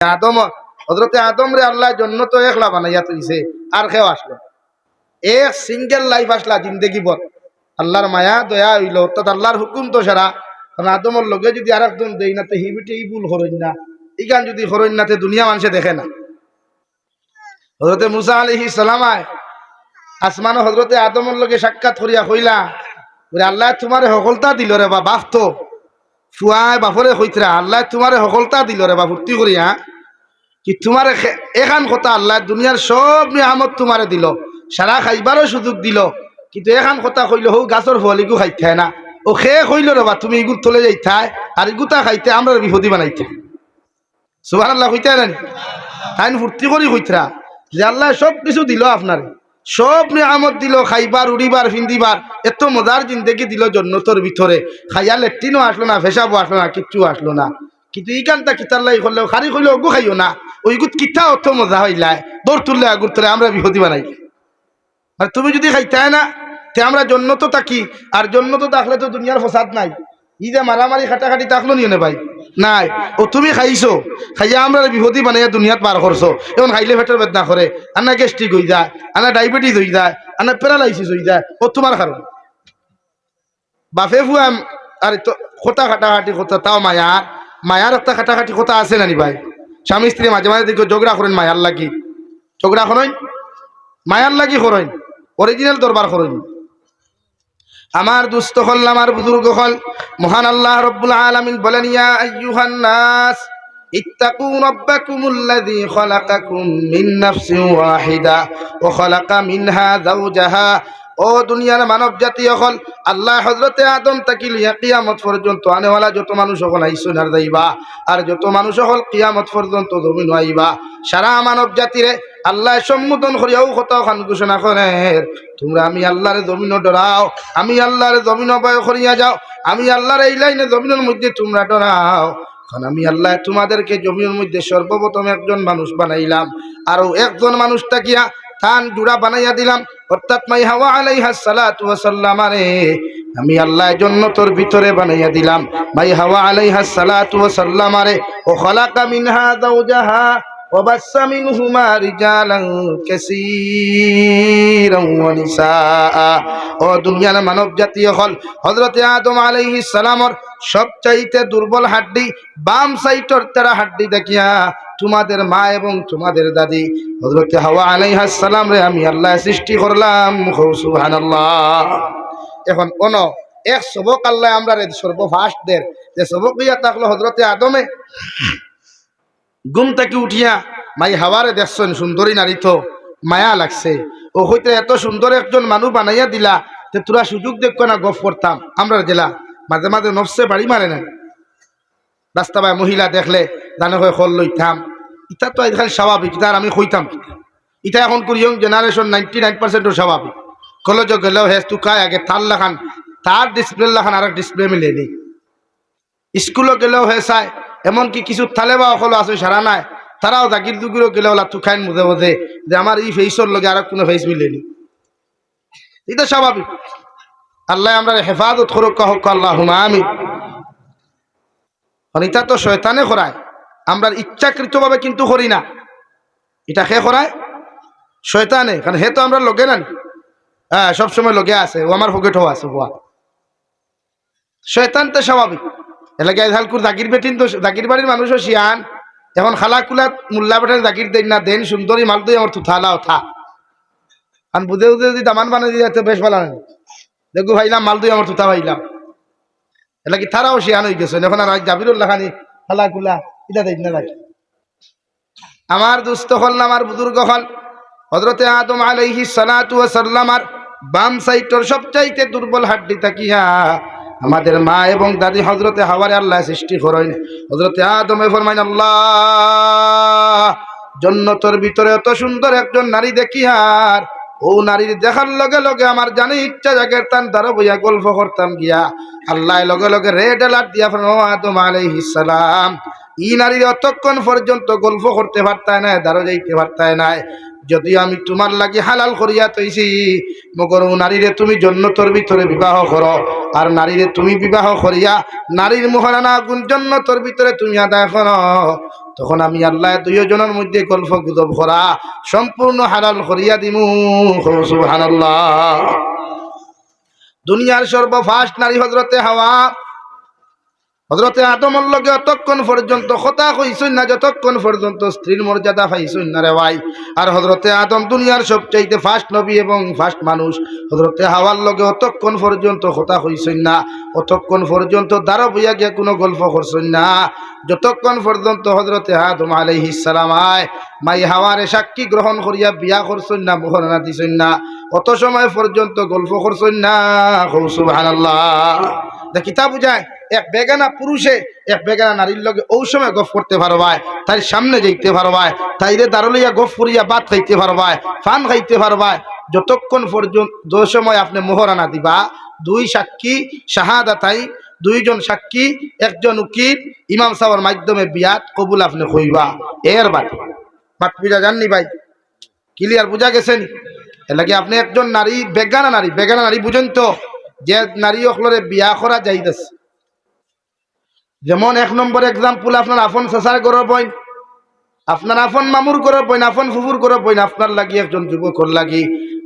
আদম হজরতে আদম রে আল্লাহ জন্য তো একলা বানাইয়া তুইছে, আর কেউ আসলো এক সিঙ্গেল লাইফ আসলা জিন্দগি বত আল্লাহর মায়া, দয়া হইল, অর্থাৎ আল্লাহর হুকুম তো সারা। কারণ আদমর লগে যদি আর একজন দেই না তো হিবিটি এই ভুল হরইন না এই গান যদি হরইন না দুনিয়া মানুষে দেখে না। হজরতে মুসা আলহি সালামায় আসমান হজরতে আদমর লগে সাক্ষাৎ করিয়া বলে আল্লাহ তোমার সকলতা দিল রে বা, বাপ তো। ফুয়ায় বাপরে কইতরা আল্লাহ তোমারে সকলতা দিল রে বা ভর্তি করিয়া কি তোমার এখান কথা আল্লাহ দুনিয়ার সব নিয়ামত তোমারে দিল। সারা খাইবারও সুযোগ দিল। কিন্তু এখান কথা কইল হৌ গাছর ফলিগু খাইতে না। ও খে কইল রবা তুমি ইগুর তলে যাইতাই আর ইগুতা খাইতে আমরা বিপদি বানাইতে সুবাহ আল্লাহ কইতে না তাই ফুর্তি করি কইতরা যে আল্লাহ সব কিছু দিল আপনার সব নিয়ামত দিল খাইবার উড়িবার ফিন্দিবার এত মজার জিন্দেগি দিল জন্নতর ভিতরে খাইয়া লেট্রিনও আসলো না ফেসাবও আসলো না, কিচ্ছু আসলো না। কিন্তু ইকানটা কিতার লাই করলেও খারি করলে অগু খাইও না। ওই গুত কিতা অত মজা হইলাই দৌড় তুললে আগুর তুলে আমরা বিহতি বানাই আর তুমি যদি খাইতে না, তে আমরা জন্নত থাকি, আর জন্নত থাকলে তো দুনিয়ার ফসাদ নাই। ই যে মারামারি খাটাখাটি থাকল নিয়ে নে ভাই? নাই। ও তুমি খাইছো। খাইয়া আমরা বিভূতি বানাইয়া দুনিয়াত পার করছ এখন খাইলে পেটের বেদনা করে আনা গ্যাস্ট্রিক হয়ে যায়, আনা ডায়াবেটিস হয়ে যায়, আনা প্যারালাইসিস হয়ে যায় ও তোমার কারণ বাপে ফুয়াম আর তো, খোটা খাটাখাটি খোটা, তাও মায়ার মায়ার একটা খাটাখাটি কথা আছে নানি ভাই? স্বামী স্ত্রী মাঝে মাঝে দেখো ঝগড়া করেন মায়ার লাগি। ঝগড়া করেন? মায়ার লাগি করেন। অরিজিনাল দরবার করেন। আমার দুস্থ হল, আমার বুজুর্গ হল। মহান আল্লাহ রব্বুল আলামিন বলেন, ইয়া আইয়ুহান নাস যাওজাহা। ও দুনিয়ার মানব জাতি হল আল্লাহ হজরতে আদম তাকি লিয়া কিয়ামত পর্যন্ত আনেওয়ালা যত মানুষ হল আইসুন আর আর যত মানুষ হল কিয়ামত পর্যন্ত জমিন আইবা, সারা মানব জাতিরে আল্লাহ সম্বোধন করিয়াও কত খান ঘোষণা করে তোমরা আমি আল্লাহর জমিনও ডরাও, আমি আল্লাহর জমিন ভয় করিয়া যাও, আমি আল্লাহর এই লাইনে জমিনের মধ্যে তোমরা ডরাও, কারণ আমি আল্লাহ তোমাদেরকে জমিনের মধ্যে সর্বপ্রথম একজন মানুষ বানাইলাম আরও একজন মানুষ তাকিয়া থান জুড়া বানাইয়া দিলাম। অর্থাৎ মাই হাওয়া আলাইহা সালাতু ওয়া সাল্লামারে আমি আল্লাহ জন্য তোর ভিতরে বানাইয়া দিলাম। মাই হাওয়া আলাইহা সালাতু ওয়া সাল্লামারে ও খালাকা মিনহা যাওজাহা। وبث منهما رجالا كثيرا ونساء ও দুনিয়ার মানব জাতীয় হল হজরতে আদম আলাইহিস সালামর সবচাইতে দুর্বল হাড্ডি বাম সাইটর তেরা হাড্ডি দেখিয়া তোমাদের মা এবং তোমাদের দাদি হজরতে হাওয়া আলাইহাস সালাম রে আমি আল্লাহ সৃষ্টি করলাম সুবহানাল্লাহ এখন কোন এক সবক আল্লাহ আমরা রে সর্বফাস্ট দের যে সবক ইয়া থাকলো হজরতে আদমে ঘুম থেকে উঠিয়া, মাই, হাওয়ারে দেখছেন সুন্দরী নারী তো মায়া লাগছে। ও হইতে এত সুন্দর একজন মানুষ বানাইয়া দিলা, তে তোরা সুযোগ দেখো না, গফ করতাম। আমরা জেলা মাঝে মাঝে নফসে বাড়ি মারে না। রাস্তা বাই মহিলা দেখলে, জানে হয় হল লইতাম। ইটা তো খালি স্বাভাবিক ইটার আমি হইতাম ইটা এখন করি ইয়ং জেনারেশন নাইনটি নাইন পার্সেন্টও স্বাভাবিক। কলেজ গেলেও হেস তু কায় আগে তার লাখান, তার ডিসপ্লে লাখান আর ডিসপ্লে মিলে নেই। স্কুলও গেলেও হে চায় এমনকি কিছু থালে বা অকল আছে, সারা নাই। তারাও জাকির দুকিরও গেলে ওলা তুখাইন মুধে মুধে যে আমার এই ফেসর লগে আর কোনো ফেস মিলেনি এটা স্বাভাবিক। আল্লাহ আমরা হেফাজত করুক হোক আল্লাহ আমি এটা তো শয়তানে করায়। আমরা ইচ্ছাকৃতভাবে কিন্তু করি না। এটা হে করায়? শয়তানে, কারণ হে তো আমরা লগে না হ্যাঁ সবসময় লগে আছে, ও আমার পকেটও আছে, বোয়া। তো স্বাভাবিক। এলাকায় হালকুর জাকির বেটিন তো জাকির বাড়ির মানুষও শিয়ান। এখন খালা কুলা মুল্লা বেটার জাকির দেন না, দেন সুন্দরী মাল দিয়ে আমার থুথালা ওঠা আর বুঝে বুঝে যদি দামান বানিয়ে দিয়ে তো বেশ ভালো দেখো ভাইলাম, মাল দিয়ে আমার থুথা ভাইলাম। এলাকি তারাও শিয়ান হয়ে গেছে, এখন আর জাবিরুল্লাহ খালা কুলা এটা দেন না রাখি আমার দুস্থ হল আমার বুজুর্গ হল। হজরতে আদম আলাইহি সালাতু সাল্লামার বাম সাইটর সবচাইতে দুর্বল হাড্ডি তাকিয়া আমাদের মা এবং দাদি হজরতে হাওয়ারে আল্লাহ সৃষ্টি করেন। হজরতে আদমে ফরমাইন, আল্লাহ, জন্নতর ভিতরে এত সুন্দর একজন নারী দেখি আর, ও নারীর দেখার লগে লগে আমার জানি ইচ্ছা জাগের তান দ্বারা বইয়া গল্প করতাম গিয়া। আল্লাহ লগে লগে রেড অ্যালার্ট দিয়া ও আদম আলাইহিস সালাম, ই নারীর অতক্ষণ পর্যন্ত গল্প করতে পারতায় না দ্বারা যাইতে পারতায় না যদি আমি তোমার লাগি হালাল করিয়া তৈছি মগর নারীরে তুমি জন্নতর ভিতরে বিবাহ করো। আর নারীরে তুমি বিবাহ করিয়া নারীর মহারানা গুণ জন্নতর ভিতরে তুমি আদায় করো। তখন আমি আল্লাহ দুইজনের মধ্যে গল্প গুজব করা সম্পূর্ণ হালাল করিয়া দিমু। সুবহানাল্লাহ। দুনিয়ার সর্বফাস্ট নারী হজরতে হাওয়া হজরতে আদমর লগে অতক্ষণ পর্যন্ত কথা কইসুন না, যতক্ষণ পর্যন্ত স্ত্রীর মর্যাদা পাইছুন না রে ভাই। আর হজরতে আদম দুনিয়ার সবচাইতে ফার্স্ট নবী এবং ফার্স্ট মানুষ। হজরতে হাওয়ার লগে অতক্ষণ পর্যন্ত কথা কইসুন না, অতক্ষণ পর্যন্ত দ্বারা বইয়া গিয়া কোনো গল্প করছুন না। যতক্ষণ পর্যন্ত হজরতে আদম আলাইহিস সালাম আয়, মাই হাওয়ারে সাক্ষী গ্রহণ করিয়া বিয়া করছুন না মোহরানা দিছুন না, অত সময় পর্যন্ত গল্প করছুন না। দেখিতা বুঝায় এক বেগানা পুরুষে, এক বেগানা নারীর লগে ওই সময় গফ করতে পারবায় তাই সামনে যাইতে পারবায়, তাইরে দারুলিয়া গফ করিয়া বাদ খাইতে পারবায়, ফান খাইতে পারবায়। যতক্ষণ পর্যন্ত যে সময় আপনি মোহরানা দিবা, দুই সাক্ষী শাহাদা তাই দুইজন সাক্ষী, একজন উকিল, ইমাম সাহেবের মাধ্যমে বিয়াত কবুল আপনি হইবা। এর বাদ বাদ বুঝা জাননি ভাই? ক্লিয়ার বুঝা গেছেন? এর লাগে আপনি একজন নারী, বেগানা নারী বেগানা নারী বুঝেন তো? যে নারী অকলরে বিয়া করা যাইতেছে। যেমন এক নম্বর এক্সাম্পল আপনার আফন চেঁচার গরর বইন। আপনার আফন মামুর গরর বইন আফন ফুফুর গরর বইন, আপনার লাগি একজন যুবকর লাগি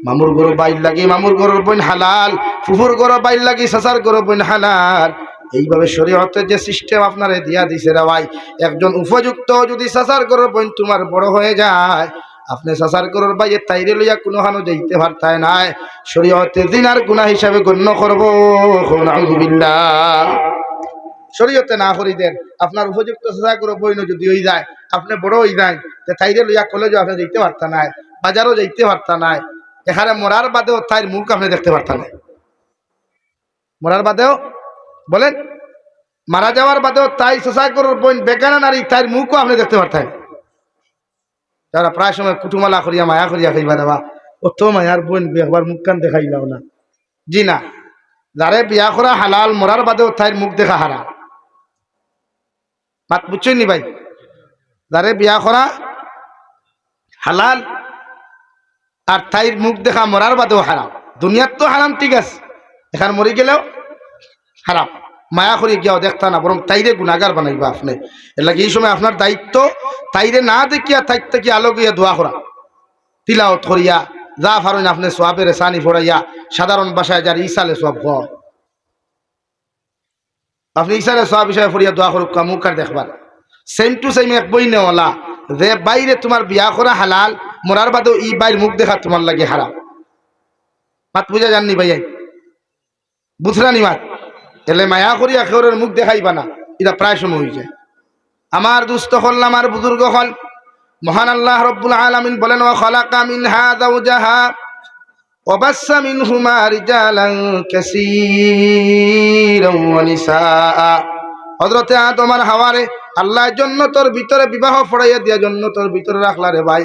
মামুর গরু বাইর লাগি মামুর গরুর বইন হালাল ফুফুর গরু বাইর লাগি চেঁচার গরু বইন হালাল। এইভাবে শরীয়তে যে সিস্টেম আপনারে দিয়া দিছে রে ভাই, একজন উপযুক্ত যদি চেঁচার গরুর বইন তোমার বড় হয়ে যায় আপনি চাচার গরুর বাইরে তাইরে লইয়া কোনো হানো যাইতে পারতায় নাই। শরীয়তে দিনার গুণা হিসাবে গণ্য করব শরীয়তে না করি দেন, আপনার উপযুক্ত চেষ্টা করে বইন যদি হয়ে যায়, আপনি বড় হয়ে যায় যে তাইরে লইয়া কলেজও আপনি যাইতে পারতা নাই, বাজারও যাইতে পারতা নাই। এখানে মরার বাদেও তাইর মুখ আপনি দেখতে পারতা নাই। মরার বাদেও? বলেন, মারা যাওয়ার বাদেও তাই করে বইন বেগানা নারী তাইর মুখও আপনি দেখতে পারতেন তারা প্রায় সময় কুটুমালা করিয়া, মায়া করিয়া খাইবা দেবা। অত মায়ার বোন একবার মুখ কান দেখাই যাও না। জি না। যারে বিয়া করা হালাল মরার বাদেও তাইর মুখ দেখা হারা মাত বুঝছেন নি ভাই? যারে বিয়া করা হালাল আর তাইর মুখ দেখা মরার বাদেও হারাম দুনিয়ার তো হারাম ঠিক আছে। এখান মরি গেলেও হারাম মায়া করি গিয়াও দেখতা না বরং তাইরে গুণাগার বানাইবা আপনি। এর লাগে এই সময় আপনার দায়িত্ব তাইরে না দেখিয়া তাই থেকে আলো গিয়া দোয়া করা তিলাওত করিয়া যা ফারুন আপনি সোয়াবের সানি ফোড়াইয়া সাধারণ ভাষায় যার ইসালে সব হয় আপনি ইসালে সব বিষয়ে ফরিয়া দোয়া করুক আর দেখবার সেম টু সেম এক বই নেওয়ালা যে বাইরে তোমার বিয়া করা হালাল, মরার বাদেও ই বাইর মুখ দেখা তোমার লাগে হারাম। মাত বুঝা জাননি ভাই বুঝরানি মাত? এলে মায়া করিয়া খেওরের মুখ দেখাইবা না, এটা প্রায় সময় হয়ে যায়। আমার দুস্থ হল আমার বুজুর্গ হল মহান আল্লাহ রব্বুল আলমিন বলেন ও খলাকা মিন হা জাহা ওবাসা মিন হুমা রিজালাং কাসীরাও ওয়া নিসাআ। হযরতে আদম আর হাওয়ারে, আল্লাহর জন্য তোর ভিতরে বিবাহ ফড়াইয়া দিয়া, জন্য তোর ভিতরে রাখলা রে ভাই।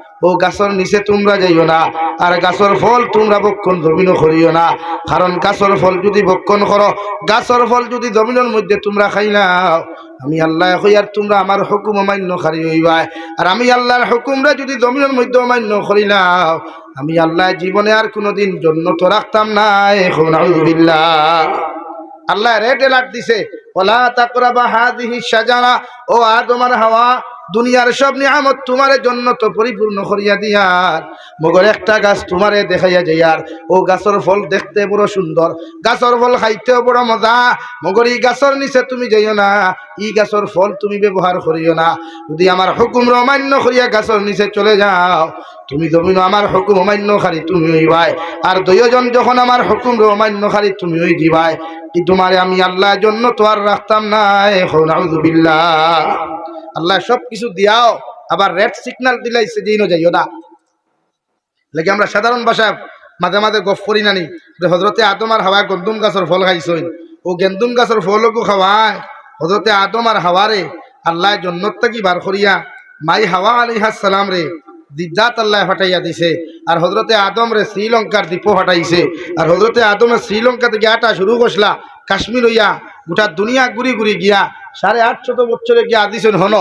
ও গাছর নিচে তোমরা যাইও না, আর গাছর ফল তোমরা বক্ষণ জমিন করিও না। কারণ গাছর ফল যদি বক্ষণ করো, গাছর ফল যদি জমিনের মধ্যে তোমরা খাইলাও আমি আল্লাহ হই আর তোমরা আমার হুকুম অমান্য খারি হইবাই। আর আমি আল্লাহর হুকুমরা যদি জমিনের মধ্যে অমান্য করিলাও আমি আল্লাহ জীবনে আর কোনোদিন জন্য তো রাখতাম না, এখন আল্লাহ রেড এলার্ট দিছে ও আদমার হাওয়া দুনিয়ার সব নিয়ামত তোমার জন্য তো পরিপূর্ণ করিয়া দিয়ার মগর একটা গাছ তোমারে দেখাইয়া যাইয়ার ও গাছের ফল দেখতে বড় সুন্দর। গাছের ফল খাইতেও বড় মজা, মগর এই গাছের নিচে তুমি যাইও না। ই গাছের ফল তুমি ব্যবহার করিও না। যদি আমার হুকুম অমান্য করিয়া গাছের নিচে চলে যাও, তুমি জমিন আমার হুকুম অমান্যকারী তুমি হইবাই। আর দুইজন যখন আমার হুকুম অমান্যকারী তুমি হই দিবাই কি তোমারে আমি আল্লাহর জন্য তো আর রাখতাম না এখন আউযুবিল্লাহ আল্লাহ সব কিছু দিয়াও, আবার রেড সিগন্যাল দিলাইছে যেইনো যাইও না। লাগে আমরা সাধারণ ভাষায় মাঝে মাঝে গফ করি নানি যে হজরতে আদম আর হাওয়ায় গন্দুম গাছের ফল খাইছইন ও গেন্দুম গাছের ফলকও খাওয়ায়। হজরতে আদম আর হাওয়ারে আল্লাহ জন্নত থাকি বার করিয়া মাই হাওয়া আলিহাস সালাম রে দিদাত আল্লাহ হটাইয়া দিছে। আর হজরতে আদম রে শ্রীলঙ্কার দ্বীপ হটাইছে আর হজরতে আদমে শ্রীলঙ্কা থেকে আটা শুরু করছিলা কাশ্মীর হইয়া গোটা দুনিয়া ঘুরি ঘুরি গিয়া সাড়ে আটশত বছরে গিয়া আদিছেন হন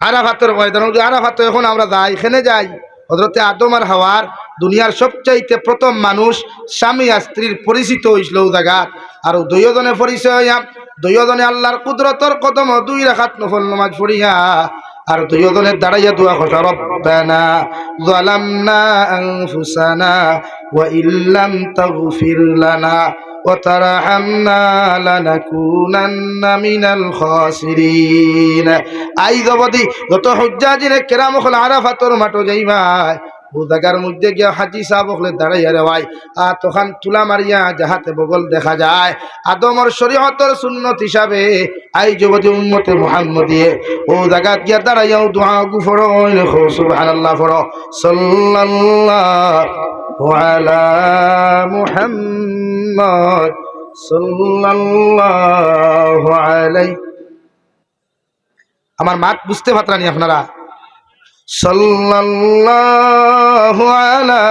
আরাফাতের ময়দান আরাফাত এখন আমরা যাই, এখানে যাই। হজরতে আদম আর হাওয়ার দুনিয়ার সবচাইতে প্রথম মানুষ স্বামী আর স্ত্রীর পরিচিত হয়েছিল ও জায়গাত। আর দুইজনে পরিচয় হইয়া দুইজনে আল্লাহর কুদরতর কদম দুই রাখাত নফল নমাজ পড়িয়া, আর দুইজনে দাঁড়াইয়া দোয়া কথা রব্বানা যালামনা আনফুসানা ওয়া ইল্লাম তাগফির লানা ওয়া তারহামনা লানাকুনান্না মিনাল খাসিরিন। আই জবদি যত হুজ্জাজিনে কেরাম খল আরাফাতর মাটো যাইবা জায়গার মধ্যে গিয়া হাজি সাহেব হলে দাঁড়াইয়া রে ভাই আর তখন তুলা মারিয়া যাহাতে বগল দেখা যায়। আদমর শরীহতর সুন্নত হিসাবে আই যুবতী উম্মতে মুহাম্মদিয়ে, ও জায়গা গিয়া দাঁড়াইয়াও আলা মুহাম্মদ, সাল্লাল্লাহু আলাইহি আমার মাত বুঝতে পারতানি আপনারা। সাল্লাল্লাহু আলা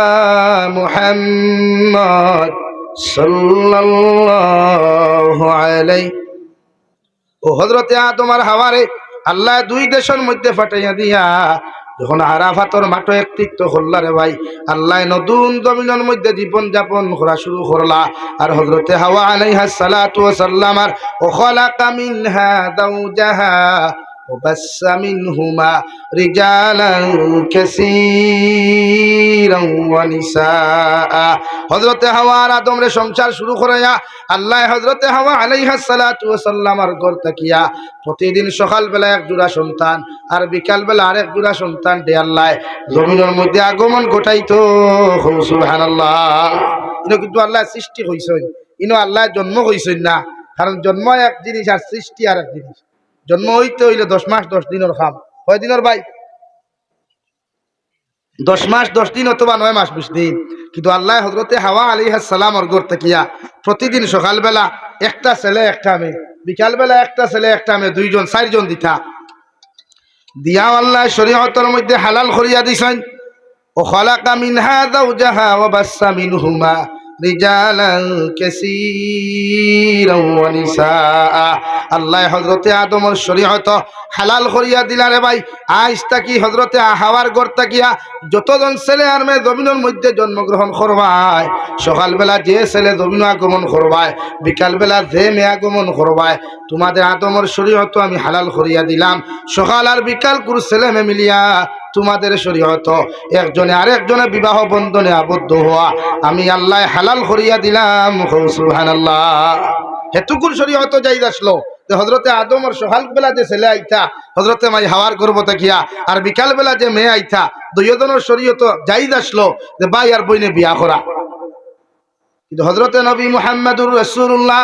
মুহাম্মদ সাল্লাল্লাহু আলাইহি। ও হযরতে আদম আর হাওয়ারে, আল্লাহ দুই দেশের মধ্যে ফাটাইয়া দিয়া, যখন আরাফাতর মাঠে একত্রিত হল্লা রে ভাই, আল্লাহ নতুন জমিনের মধ্যে জীবন যাপন করা শুরু করলা। আর হজরতে হাওয়া আলাইহা সালাতু ওয়া সাল্লাম আর, ও খালাকা মিনহা যাওজাহা وبس منهما رجالا كثيرا ونساء হযরতে হাওয়া আর আদম রে সংসার শুরু করায়া আল্লাহ হযরতে হাওয়া আলাইহা সালাতু ওয়া সাল্লামার ঘর তাকিয়া প্রতিদিন সকালবেলা এক জোড়া সন্তান আর বিকালবেলা আরেক জোড়া সন্তান দে আল্লাহ জমিনের মধ্যে আগমন ঘটাইতো সুবহানাল্লাহ ইনো কিন্তু আল্লাহ সৃষ্টি হইছেন ইনো আল্লাহ জন্ম হইছেন না কারণ জন্ম এক জিনিস আর সৃষ্টি আর এক জিনিস জন্ম হইতে হইলে দশ মাস, দশ দিনের খাম। কয় দিনের ভাই? দশ মাস, দশ দিন অথবা নয় মাস বিশ দিন। কিন্তু আল্লাহ হজরতে হাওয়া আলী সালাম অর্গর তেকিয়া প্রতিদিন সকালবেলা একটা ছেলে, একটা মেয়ে। বিকালবেলা একটা ছেলে, একটা মেয়ে, দুইজন, চারজন দিতা। দিয়া আল্লাহ শরীয়তর মধ্যে হালাল করিয়া দিছেন। ও খলাকা মিনহা যাওজাহা ওয়া বাসসা মিনহুমা। রিজালান কাসীরান ওয়া নিসা আল্লাহ হযরতে আদমর হালাল করিয়া দিলারে ভাই। আজ তাকি হযরতে হাওয়ার ঘর তাকিয়া যতজন ছেলে আর মেয়ে জমিনের মধ্যে জন্মগ্রহণ করবায়, সকালবেলা যে ছেলে জমিন আগমন করবায়, বিকালবেলা যে মেয়ে আগমন করবায়, তোমাদের আদমর শরীয়ত আমি হালাল করিয়া দিলাম। সকাল আর বিকাল কুর ছেলে মেয়ে মিলিয়া তোমাদের শরীয়ত। একজনে আরেকজনে বিবাহ বন্ধনে আবদ্ধ হওয়া। আমি আল্লাহ হালাল করিয়া দিলাম সুবহানাল্লাহ। হেতুকুর শরীয়ত যাই আসলো। হজরতে আদম আর বেলা যে ছেলে আইতা হজরতে মাই হাওয়ার গর্ব থাকিয়া, আর বিকাল বেলা যে মেয়ে আইতা, দুইজনের শরীয়ত যাই আসলো যে ভাই আর বইনে বিয়া করা। কিন্তু হজরতে নবী মুহাম্মদুর রসুল্লাহ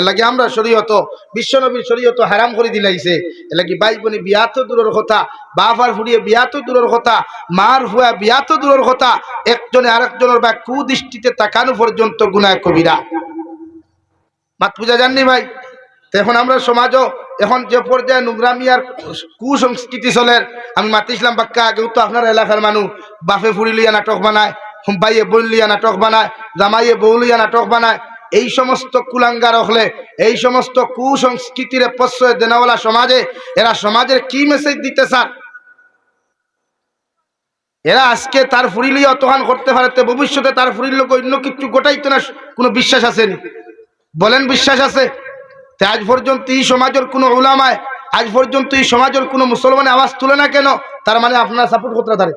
এলাকি আমরা শরীয়ত বিশ্বনবীর শরীয়ত হারাম করে দিলাইছে এলাকি ভাই বোনে বিয়া তো দূরের কথা বাফার ফুড়িয়ে বিয়া তো দূরের কথা, মার ফুয়া বিয়া তো দূরের কথা, একজনে আরেকজনের বা কুদৃষ্টিতে তাকানো পর্যন্ত গুনায় কবিরা মাত পূজা জাননি ভাই? এখন আমরা সমাজও এখন যে পর্যায়ে নোংরামি আর কুসংস্কৃতি চলে, আমি মাতিছিলাম বাক্কা আগেও তো আপনার এলাকার মানুষ বাফে ফুড়ি লিয়া নাটক বানায় বোন লিয়া নাটক বানায়, জামাইয়ে বউ লিয়া নাটক বানায় এই সমস্ত কুলাঙ্গার হলে, এই সমস্ত কুসংস্কৃতির প্রশ্রয় দেনাওয়ালা সমাজে, এরা সমাজের কি মেসেজ দিতে স্যার এরা আজকে তার ফুরিলি অতহান করতে পারে, তো ভবিষ্যতে তার ফুরিল অন্য কিছু গোটাইতো না, কোনো বিশ্বাস আসেনি। বলেন বিশ্বাস আছে? তে আজ পর্যন্ত এই সমাজের কোনো ওলামায় আজ পর্যন্ত এই সমাজের কোনো মুসলমানে আওয়াজ তুলে না কেন? তার মানে আপনারা সাপোর্ট করতে পারে।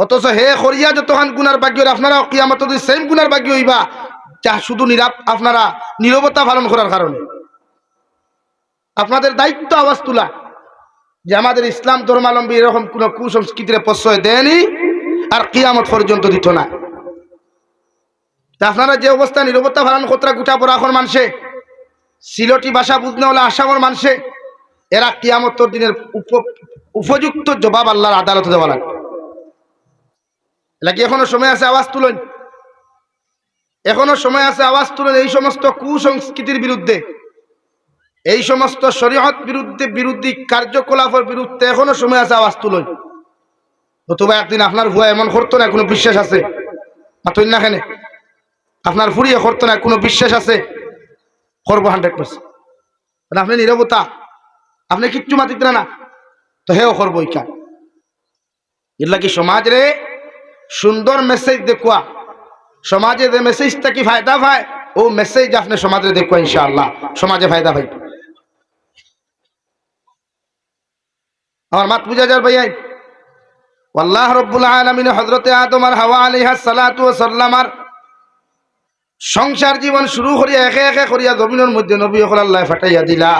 অথচ হে করিয়া যতখান গুনার ভাগ্য আপনারা কিয়ামত সেম গুনার ভাগ্য হইবা। যা শুধু নিরাপ, আপনারা নিরবতা পালন করার কারণে। আপনাদের দায়িত্ব আওয়াজ তোলা। যে আমাদের ইসলাম ধর্মাবলম্বী এরকম কোন কুসংস্কৃতির প্রশ্রয় দেয়নি, আর কিয়ামত পর্যন্ত দিত না। আপনারা যে অবস্থা নিরবতা পালন কতটা গোটা এখন মানুষে, সিলটি ভাষা বুঝতে হলে আসামর মানুষে, এরা কিয়ামতর দিনের উপ- উপযুক্ত জবাব আল্লাহর আদালতে দেওয়া লাগবে। এলা কি এখনও সময় আছে আওয়াজ তুলেন? এখনও সময় আছে আওয়াজ তুলেন এই সমস্ত কুসংস্কৃতির বিরুদ্ধে? এই সমস্ত শরীয়ত বিরুদ্ধে বিরোধী কার্যকলাপের বিরুদ্ধে এখনও সময় আছে আওয়াজ তুলন? নতুবা একদিন আপনার ভুয়া এমন করতো না, কোনো বিশ্বাস আছে? মাতই না কেন? আপনার ফুরিয়ে করতো না, কোনো বিশ্বাস আছে? করব হান্ড্রেড পার্সেন্ট আপনি নিরবতা। আপনি কিচ্ছু মাতিত না তো হেও করব ইকা এগুলা কি সমাজ রে? সুন্দর মেসেজ দেখুয়া। সমাজে যে মেসেজটা কি ফায়দা পায় ও মেসেজ আপনি সমাজে দেখুয়া ইনশাআল্লাহ। সমাজে ফায়দা পাই আমার মাত বুঝা যার ভাইয়াই আল্লাহ রব্বুল আলমিন হজরতে আদম আর হাওয়া আলিহা সালাতু সাল্লামার সংসার জীবন শুরু করিয়া একে একে করিয়া জমিনের মধ্যে নবী হল আল্লাহ ফাটাইয়া দিলা।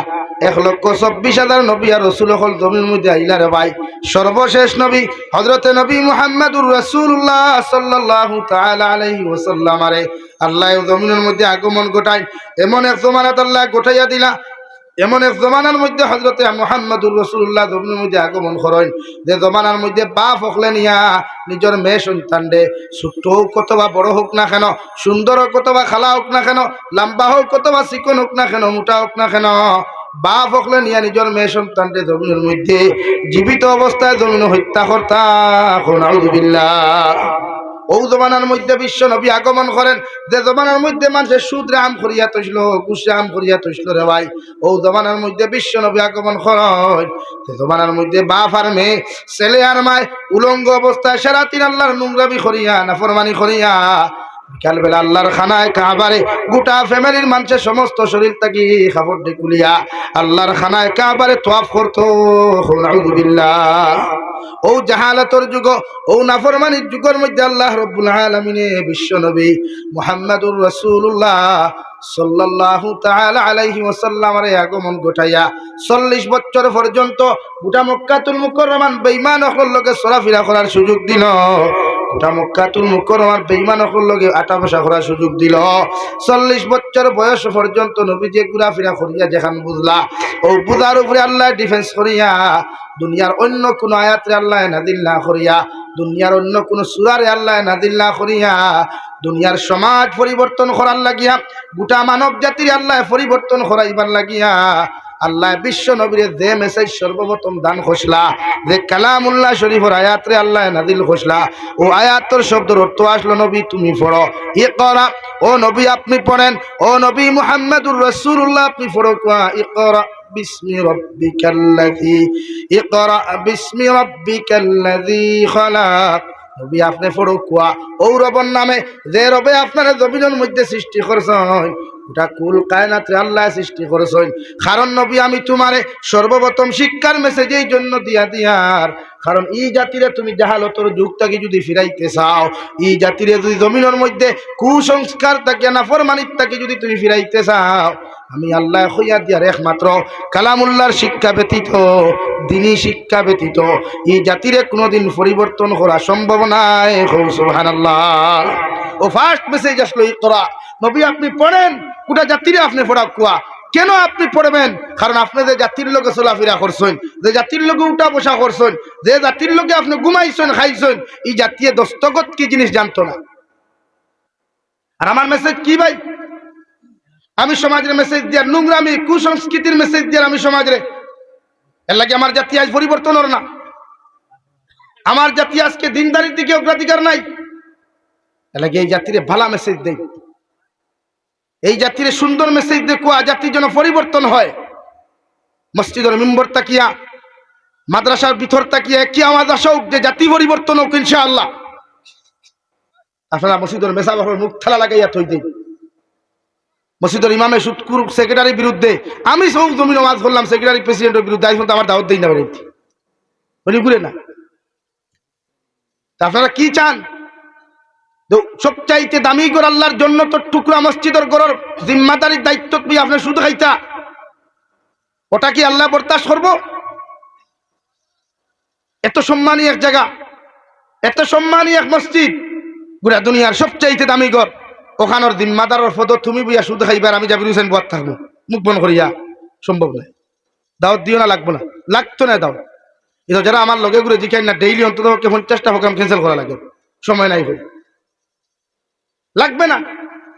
এক লক্ষ চব্বিশ হাজার নবী আর রসুল হল জমির মধ্যে আইলা রে ভাই। সর্বশেষ নবী হজরতে নবী মুহাম্মদুর রসুল্লাহ সাল্লাহ ওয়াসাল্লাম আরে আল্লাহ জমিনের মধ্যে আগমন ঘটায়। এমন এক জমানাত আল্লাহ গোটাইয়া দিলা। এমন এক জমানার মধ্যে হজরতে মোহাম্মদুর রসুল্লাহ জমিনের মধ্যে আগমন করেন যে জমানার মধ্যে বাপ হকলে নিয়া নিজের মেয়ে সন্তান দে। ছোট্ট হোক কতবা বড় হোক না কেন, সুন্দর হোক কতবা খালা হোক না কেন, লম্বা হোক কতবা চিকন হোক না কেন, মোটা হোক না কেন বাপ হকলে নিয়া নিজের মেয়ে সন্তান জমিনের মধ্যে জীবিত অবস্থায় জমিন হত্যা কর্তা ও জমানার মধ্যে বিশ্ব নবী আগমন করেন যে জমানার মধ্যে মানুষের সুদ আম করিয়া তৈছিল কুশে আম করিয়া তৈছিল রে ভাই। ও জমানার মধ্যে বিশ্ব নবী আগমন করেন যে জমানার মধ্যে বাপ আর মেয়ে, ছেলে আর মায় উলঙ্গ অবস্থায় সেরা তিন আল্লাহর নোংরাবি করিয়া নাফরমানি করিয়া বিকালবেলা আল্লাহর খানায় কাবারে গোটা ফ্যামিলির মানুষের সমস্ত শরীর থাকি খাবার কুলিয়া আল্লাহর খানায় কাবারে তোয়াফ করতো। ও জাহালাতর যুগ, ও নাফরমানির যুগের মধ্যে আল্লাহ রব্বুল আলমিনে বিশ্ব নবী মোহাম্মদুর রসুল্লাহ সাল্লাল্লাহু তাআলা আলাইহি ওয়াসাল্লামের আগমন ঘটাইয়া 40 বছর পর্যন্ত গোটা মক্কাতুল মুকাররমান বেঈমান হকল লগে চলাফেরা করার সুযোগ দিল। আটা সুযোগ দিল। 40 বছর বয়স যেখান আল্লাহ ডিফেন্স দুনিয়ার অন্য কোন আয়াতে আল্লাহ নাদিল না করিয়া, দুনিয়ার অন্য কোন সুরারে আল্লাহ নাদিল না করিয়া, দুনিয়ার সমাজ পরিবর্তন করার লাগিয়া, গোটা মানব জাতির আল্লাহ পরিবর্তন করাইবার লাগিয়া আল্লাহ বিশ্ব নবীরে যে মেসেজ সর্বপ্রথম দান খসলা, যে কালামুল্লাহ শরীফর আয়াতরে আল্লাহ নাদিল খসলা, ও আয়াতর শব্দর অর্থ আসলো, নবী, তুমি পড়ো। ই করা ও নবী, আপনি পড়েন। ও নবী মুহাম্মদুর রসুল্লাহ আপনি পড়ো। ই করা বিস্মি রব্বিকাল্লাযী। ইকরা, বিস্মি রব্বিকাল্লাযী খলাক। নবী, আপনি ফড়ো কুয়া ও রবর নামে যে রবে আপনার জমিনের মধ্যে সৃষ্টি করছেন ওটা কুল কায়নাতে আল্লাহ সৃষ্টি করেছেন। কারণ নবী আমি তোমারে সর্বপ্রথম শিক্ষার মেসেজ এই জন্য দিয়া দিয়ার কারণ এই জাতিরে তুমি জাহালতর যুগটাকে যদি ফিরাইতে চাও, এই জাতিরে যদি জমিনের মধ্যে কুসংস্কার থাকে, নাফরমানিত থাকে যদি তুমি ফিরাইতে চাও, আমি আল্লাহ হইয়া দিয়ার একমাত্র কালামুল্লাহর শিক্ষা ব্যতীত, দিনী শিক্ষা ব্যতীত, এই জাতিরে কোনোদিন পরিবর্তন করা সম্ভব নাই। সুহান আল্লাহ ও ফার্স্ট মেসেজ আসলো ইকরা। নবী আপনি পড়েন গোটা জাতিরে আপনি পড়া কুয়া। কেন আপনি পড়বেন কারণ আপনি যে জাতির লোকে চলাফেরা করছেন, যে জাতির লোকে উঠা বসা করছেন, যে জাতির লোকে আপনি ঘুমাইছেন, খাইছেন, এই জাতীয় দস্তগত কি জিনিস জানতো না? আর আমার মেসেজ কি ভাই? আমি সমাজের মেসেজ দিয়ার নোংরামি, কুসংস্কৃতির মেসেজ দিয়ার আমি সমাজে এর লাগে আমার জাতি আজ পরিবর্তন হর না। আমার জাতি আজকে দিনদারির দিকে অগ্রাধিকার নাই। এর লাগে এই জাতিরে ভালা মেসেজ দেই। এই জাতির সুন্দর মেসেজ দিয়ে কোয়া জাতির জন্য পরিবর্তন হয়। মসজিদের মেম্বর তাকিয়া, মাদ্রাসার ভিতর তাকিয়া কি আওয়াজ আসুক যে জাতি পরিবর্তন হোক ইনশাআল্লাহ। আপনারা মসজিদের মেসা মুখ থালা লাগাইয়া থই দিই মসজিদের ইমামে সুৎকুর সেক্রেটারির বিরুদ্ধে, আমি সব জমিন ওয়াজ করলাম, সেক্রেটারি প্রেসিডেন্টের বিরুদ্ধে, আজ আমার দাওয়াত দিই না বলি ঘুরে না। আপনারা কি চান? সবচাইতে দামি গর আল্লাহর জন্য তো টুকরা মসজিদের গড়র জিম্মাদারির দায়িত্ব তুমি আপনার শুধু খাইতা। ওটা কি আল্লাহ বরদাস করব? এত সম্মানী এক জায়গা, এত সম্মানী এক মসজিদ গুড়া দুনিয়ার সবচাইতে দামি ঘর। ওখানোর জিম্মাদারের পদ তুমি বুঝা শুধু খাইবার আমি জাবির হোসেন বাদ থাকব। মুখ বন করিয়া, সম্ভব নয়। দাওয়াত দিও না, লাগবো না। লাগতো না দাও এটা যারা আমার লগে ঘুরে জিখাই না ডেইলি অন্তত পঞ্চাশটা প্রোগ্রাম ক্যান্সেল করা লাগে। সময় নাই হয়ে লাগবে না।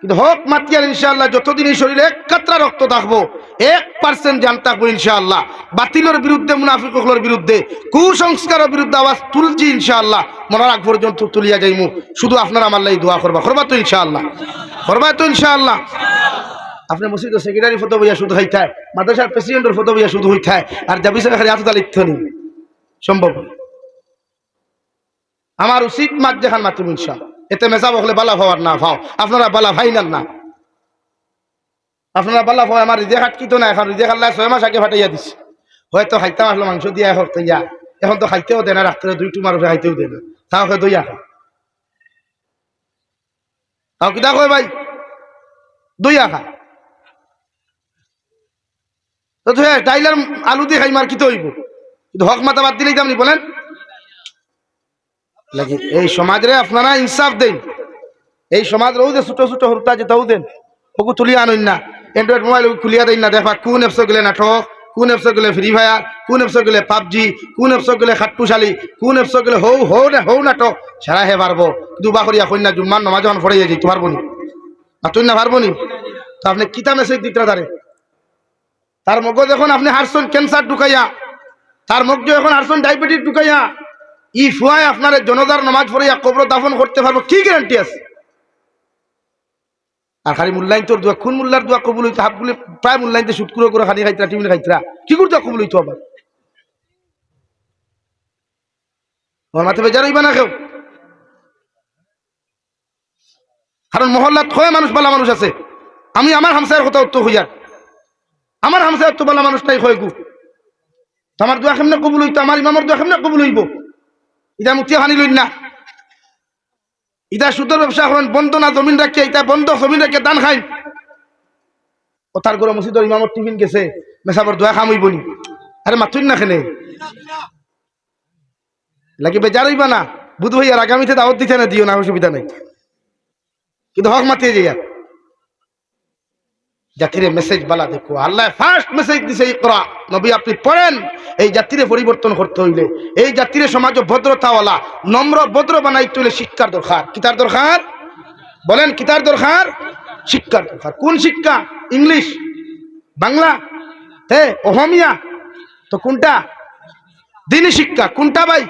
কিন্তু হোক মাতিয়ার, ইনশাআল্লাহ, যতদিন এই শরীরে এক কাতরা রক্ত থাকব, এক পার্সেন্ট জান থাকব, ইনশাআল্লাহ। বাতিলের বিরুদ্ধে মুনাফিকগুলোর বিরুদ্ধে, কুসংস্কারের বিরুদ্ধে আওয়াজ তুলছি, ইনশাআল্লাহ। মরার আগ পর্যন্ত তুলিয়া যাইমু। শুধু আপনার আমার লাই দোয়া করবা। করবা তো, ইনশাআল্লাহ। করবা তো, ইনশাআল্লাহ। আপনি মসজিদ সেক্রেটারি ফটো বইয়া শুধু হইতায় মাদ্রাসার প্রেসিডেন্টের ফটো বইয়া শুধু হইতায় আর যাবি সে খালি এত লিখতে নেই। সম্ভব। আমার উচিত মাত যেখান মাতুম ইনশাআল্লাহ। এতে মেসা বকলে বালা ভাবার না, ভাও। আপনারা বালা ভাই না। আপনারা বালা ভাই আমার রিজে খাট কিতো না এখন রিজে খাল্লা ছয় মাস আগে ফাটাইয়া দিছে। হয়তো খাইতাম, আসলো মাংস দিয়া হোক তৈয়া এখন তো খাইতেও দেয় না, রাত্রে দুই টুমার উপরে খাইতেও দেয় না। তাও দইয়া খা তাও কিতা কয় ভাই? দইয়া খা। তো ডাইলার আলু দিয়ে খাই মার কি তো হইব? কিন্তু হক মাথা বাদ দিলেই তো আপনি বলেন। লাগি এই সমাজরে আপনারা ইনসাফ দেন। এই সমাজ রৌ যে ছোট ছোট হরতা যেটাও দেন। ওকে তুলিয়া আনুন না। অ্যান্ড্রয়েড মোবাইল খুলিয়া দেন না। দেখবা কোন এপস গেলে নাটক, কোন এপস গেলে ফ্রি ফায়ার কোন এপস গেলে পাবজি, কোন এপস গেলে খাট্টুশালি, কোন এপস গেলে হৌ হৌ না, হৌ নাটক, সারা হে পারব। দুবা করিয়া কন্যা জুম্মান নমাজ যখন ফড়াইয়া যাই পারব নি? আর তুই না পারব নি? তো আপনি কিতা মেসেজ দিতে তারে? তার মগজ এখন আপনি হারছেন ক্যান্সার ঢুকাইয়া, তার মগজ এখন হারছেন ডায়াবেটিস ঢুকাইয়া ই ফুয়ায় আপনার জনতার নামাজ পড়িয়া কবর দাফন করতে পারব, কি গ্যারান্টি আছে? আর খালি মূল্যায়ন তোর দোয়া কোন মূল্যার দোয়া কবুল হইতো হাফ গুলি প্রায় মূল্যায়নতে শুট করে করে খালি খাইতরা টিফিন খাইতরা। কি করে দোয়া কবুল হইতো আবার? আমার মাথা বেজার হইবা না কেউ? কারণ মহল্লাত হয় মানুষ বালা মানুষ আছে। আমি আমার হামসায়ের কথা উত্তর হইয়া, আমার হামসায়ের তো বালা মানুষটাই হয় গু। আমার দোয়া কেমনে কবুল হইতো? আমার ইমামর দোয়া কেমনে কবুল হইব? ইটা মুক্তি হানি লইন না। ইটা সুদের ব্যবসা করেন, বন্ধ না জমিন রাখিয়া ইটা বন্ধ জমিন রাখিয়া দান খাই তার ঘরে মসজিদর ইমামর টিফিন গেছে মেসাবর দোয়া খাম হইব নি আরে মাতুন না খেনে। লাগি বেজার হইবা না। বুধ ভাইয়ার আগামীতে দাওয়াত দিতে না, দিও না অসুবিধা নাই। কিন্তু হক মাতিয়ে যাইয়া জাতিরে মেসেজ বালা দেখো। আল্লাহ ফার্স্ট মেসেজ দিছে ইকরা। নবী, আপনি পড়েন, এই জাতিরে পরিবর্তন করতে হইলে। এই জাতিরে সমাজ ভদ্রতাওয়ালা, নম্র, ভদ্র বানাইতে হইলে শিক্ষার দরকার। কিতার দরকার? বলেন কিতার দরকার? শিক্ষার দরকার। কোন শিক্ষা? ইংলিশ? বাংলা? হে, অহমিয়া? তো কোনটা? দিনী শিক্ষা। কোনটা ভাই?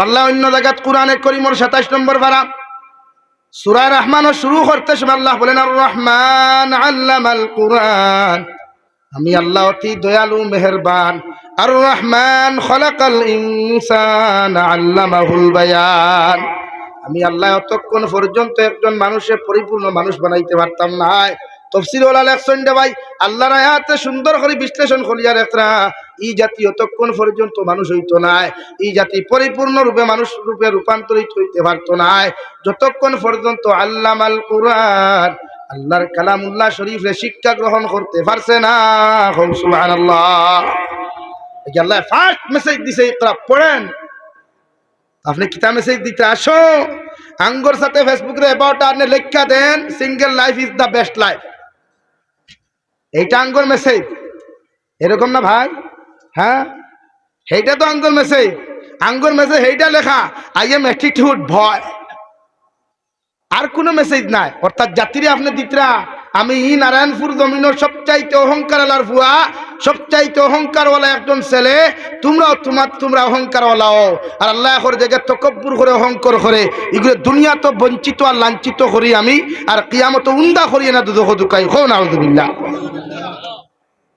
আল্লাহ অন্য জায়গাত কোরআনে করিমর সাতাশ নম্বর ভাড়া সুরা রহমান শুরু করতে সময় আল্লাহ বলেন আর রহমান আল্লামাল কুরআন। আমি আল্লাহ অতি দয়ালু, মেহেরবান। আর রহমান খলাকাল ইনসান আল্লামাহুল বায়ান। আমি আল্লাহ অতক্ষণ পর্যন্ত একজন মানুষের পরিপূর্ণ মানুষ বানাইতে পারতাম না দে ভাই সুন্দর বিশ্লেষণ জাতি অতক্ষণ পর্যন্ত মানুষ নাই জাতি মানুষ রূপে রূপান্তরিত হইতে নাই, যতক্ষণ পর্যন্ত আল্লাহ আল কুরআন, আল্লাহর কালামুল্লাহ শরীফে শিক্ষা গ্রহণ করতে পারছে না আল্লাহ ফার্স্ট মেসেজ দিছে পড়েন। আপনি কিতা মেসেজ দিতে আসো? আঙ্গর সাথে ফেসবুক অ্যাবাউট আপনি লেখা দেন single life is the best life এইটা আঙ্গর মেসেজ এরকম না ভাই? হ্যাঁ? সেইটা তো আঙ্গর মেসেজ আঙ্গর মেসেজ সেইটা লেখা আই এম অ্যাটিটিউড ভয় আর কোনো মেসেজ নাই। অর্থাৎ জাতিরে আপনি দিতরা, আমি ই নারায়ণপুর জমিনের সবচাইতে অহংকার আলার ভুয়া সবচাইতে অহংকারওয়ালা একজন ছেলে, তোমরাও তোমার, তোমরা অহংকারওয়ালাও। আর আল্লাহ এখন জায়গায় তকব্বুর করে, অহংকার করে, এগুলো দুনিয়া তো বঞ্চিত আর লাঞ্ছিত করি আমি, আর কিয়ামত উন্দা করি না, দুদক দুকাই হো না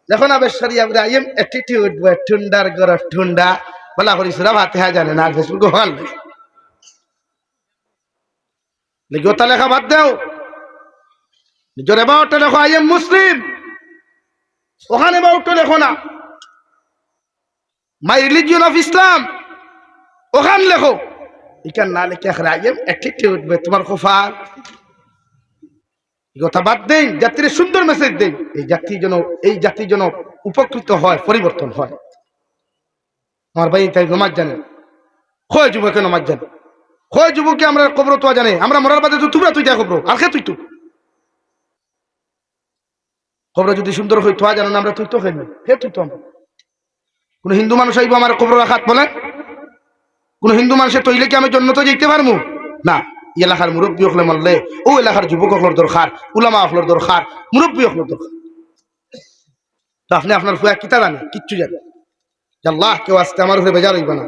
দেখো না বেশ সারি আমরা বলা জানে না ওটা লেখা বাদ দেও। লেখো, আই এম মুসলিম। ওখানে এবারটা লেখো না। মাই রিলিজিয়ন অফ ইসলাম ওখান লেখো। এখান না লেখে এম অ্যাটিটিউড তোমার কোফার। কথা বাদ দেন জাতির সুন্দর মেসেজ দেন এই জাতি যেন, এই জাতি যেন উপকৃত হয়, পরিবর্তন হয়। আমার ভাই তাই নমাজ জানে। হয় যুবকে নমাজ জানে? হয় যুবকে আমরা কবর তো জানে? আমরা মরার বাদে তো তোমরা তুই যা কবর আর খে তুই তো? কবর যদি সুন্দর হই তোয়া জানো আমরা তুই তো খেলবি হে তুই তো কোন হিন্দু মানুষ আইব আমার কবর রাখাত বলে? কোন হিন্দু মানুষের তৈলে কি আমি জন্য তো যেতে পারব না এলাকার মুরব্বী হলে মারলে ও এলাকার যুবক হকলোর দরকার, উলামা হকলোর দরকার, মুরব্বী হকলোর দরকার। তো আপনি আপনার ফুয়া কিতা জানে? কিচ্ছু জানে। আল্লাহ, কেউ আজকে আমার উপরে বেজার হইব না।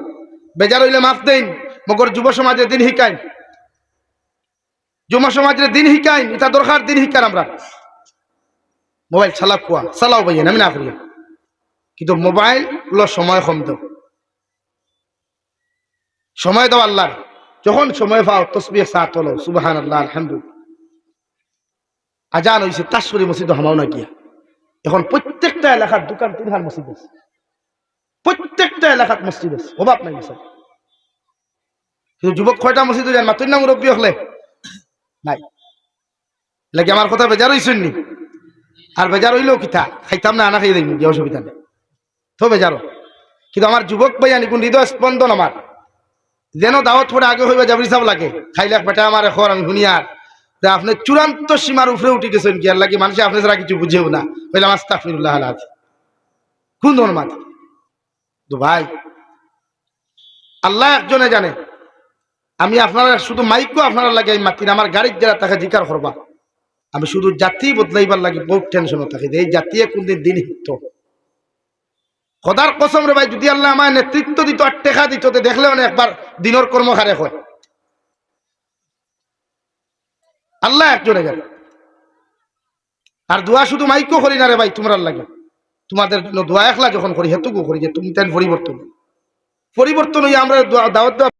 বেজার হইলে মাফ দেন, মগর যুব সমাজের দিন শিকাইন যুব সমাজের দিন শিকাইন এটা দরকার দিন শিকার আমরা। মোবাইল চালা কুয়া চালাও ভাইয়া আমি না করি কিন্তু মোবাইল হলো সময় কম দাও। সময় দাও আল্লাহ যখন সময় পাও তসবির সাথ হলো সুবাহান আল্লাহ আলহামদুলিল্লাহ আজান হয়েছে তাশ্বরী মসজিদ হামাও না গিয়া। এখন প্রত্যেকটা এলাকার দোকান তিনহার মসজিদ আছে। প্রত্যেকটা এলাকাত মসজিদ আছে। অভাব নাই স্যার কিন্তু যুবক কয়টা মসজিদ যান মাতুর না মুরব্বী হলে। নাই। লাগে আমার কথা বেজার হইছেন নি? আর বেজার হইলেও কিতা খাইতাম না, আনা খাই দেখবি যে অসুবিধা নেই। তো বেজারো। কিন্তু আমার যুবক ভাই আনি কোন হৃদয় স্পন্দন আমার। যেন দাওয়াত পরে আগে হইবা যাবি সব লাগে। খাইলে বেটা আমার এখন আমি শুনিয়ার যে আপনি চূড়ান্ত সীমার উপরে উঠে গেছেন কি? আর লাগে মানুষ আপনি ছাড়া কিছু বুঝেও না? বললাম আস্তাফিরুল্লাহ আলাদ কোন ধরনের মাথা? তো ভাই, আল্লাহ একজনে জানে, আমি আপনারা শুধু মাইকও আপনারা লাগে মাতিন, আমার গাড়ির যারা তাকে জিকার করবা। আমি শুধু জাতি বদলাইবার লাগে বহুত টেনশন থাকে। এই জাতীয় কোনদিন দিন হিত। খদার কসম রে ভাই, যদি আল্লাহ আমার নেতৃত্ব দিত, আর টেকা দিত দেখলে মানে একবার দিনের কর্মখারে হয়। আল্লাহ একজনে জানে আর দোয়া শুধু মাইকও করি না রে ভাই, তোমরা লাগে। তোমাদের জন্য দোয়া একলা যখন করি হেতুকও করি, যে তুমি তেন পরিবর্তন। পরিবর্তন হয়ে আমরা দাওয়াত দেওয়া